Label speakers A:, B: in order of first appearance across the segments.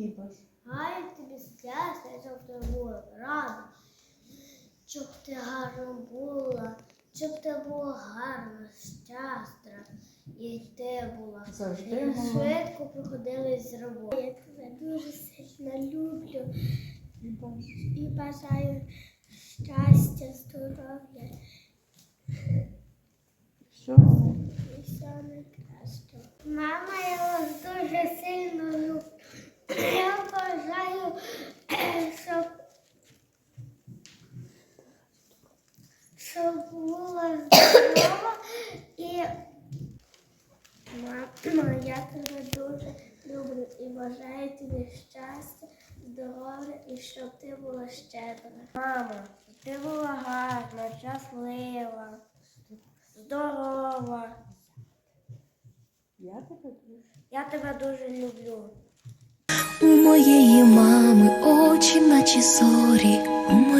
A: І баж.
B: Тобі щастя, щоб ти була рада, щоб ти гарно була, щоб ти була гарна, щастя, і ти була.
A: Завжди
B: швидко приходили з роботи. Я тебе дуже сильно люблю
A: І
B: бажаю щастя, здоров'я
A: Всього.
B: і всього найкращого. Мама, я вас дуже сильно люблю. Я бажаю, щоб, щоб була здорова і мама, я тебе дуже люблю і бажаю тобі щастя, здоров'я і щоб ти була щедра. Мама, ти була гарна, щаслива, здорова.
A: Я тебе дуже.
B: Я тебе дуже люблю.
C: У моєї мами очі, наче зорі, у моєї мами руки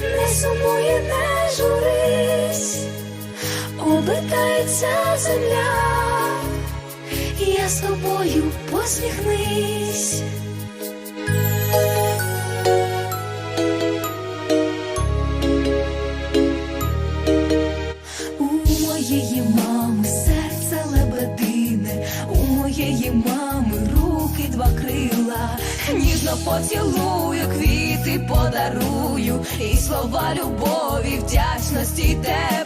C: не сумуй, і не журись, обертається земля, я з тобою посміхнись. У моєї мами серце лебедине, у моєї мами два крила, ніжно поцілую, квіти подарую, і слова любові, вдячності те